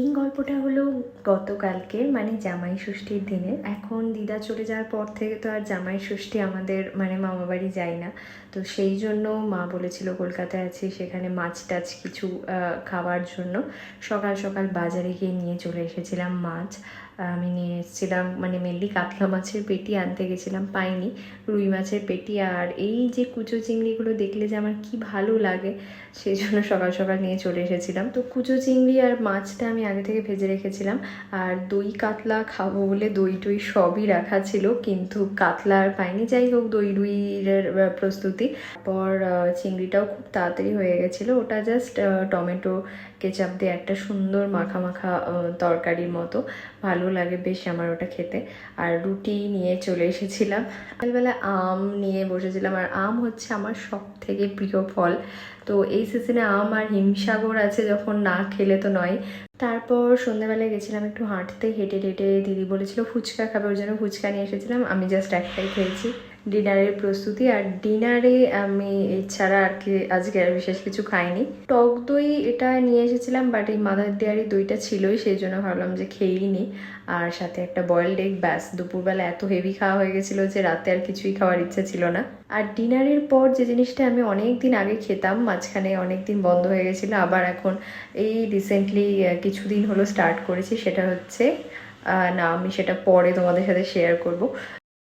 এই গল্পটা হলো গতকালকে মানে জামাই ষষ্ঠীর দিনে। এখন দিদা চলে যাওয়ার পর থেকে তো আর জামাই ষষ্ঠী আমাদের মানে মামা বাড়ি যাই না। তো সেই জন্য মা বলেছিল, কলকাতায় আছি সেখানে মাছ টাছ কিছু খাওয়ার জন্য। সকাল সকাল বাজারে গিয়ে নিয়ে চলে এসেছিলাম মাছ। আমি নিয়ে এসেছিলাম মানে মেনলি কাতলা মাছের পেটি, আনতে গেছিলাম পাইনি, রুই মাছের পেটি। আর এই যে কুচো চিংড়িগুলো দেখলে যে আমার কি ভালো লাগে, সেই জন্য সকাল সকাল নিয়ে চলে এসেছিলাম। তো কুচো চিংড়ি আর মাছটা আমি আগে থেকে ভেজে রেখেছিলাম। আর দই কাতলা খাব বলে দই টই সবই রাখা ছিল, কিন্তু কাতলা আর পাইনি। যাই হোক, দই রুইয়ের প্রস্তুতি। পর চিংড়িটাও খুব তাড়াতাড়ি হয়ে গেছিল। ওটা জাস্ট টমেটো, কেচাপ দিয়ে একটা সুন্দর মাখা মাখা তরকারির মতো। ভালো লাগে বেশ আমার ওটা খেতে। আর রুটি নিয়ে চলে এসেছিলাম। সকালবেলা আম নিয়ে বসেছিলাম। আর আম হচ্ছে আমার সব থেকে প্রিয় ফল। তো এই সিজনে আম আর হিমসাগর আছে যখন না খেলে তো নয়। তারপর সন্ধ্যাবেলায় গেছিলাম একটু হাঁটতে, হেঁটে হেঁটে দিদি বলেছিল ফুচকা খাবে ওর জন্য ফুচকা নিয়ে এসেছিলাম। আমি জাস্ট একটাই খেয়েছি। ডিনারের প্রস্তুতি। আর ডিনারে আমি এছাড়া আর কি আজকে আর বিশেষ কিছু খাইনি। টক দই এটা নিয়ে এসেছিলাম বাট এই মাদার দেয়ারি দইটা ছিলই, সেই জন্য ভাবলাম যে খেয়েই নিই আর সাথে একটা বয়েলড এগ ব্যাস, দুপুরবেলা এত হেভি খাওয়া হয়ে গেছিল যে রাতে আর কিছুই খাওয়ার ইচ্ছা ছিল না। আর ডিনারের পর যে জিনিসটা আমি অনেক দিন আগে খেতাম, মাঝখানে অনেক দিন বন্ধ হয়ে গেছিল, আবার এখন এই রিসেন্টলি কিছুদিন হলো স্টার্ট করেছি, সেটা হচ্ছে না, আমি সেটা পরে তোমাদের সাথে শেয়ার করব।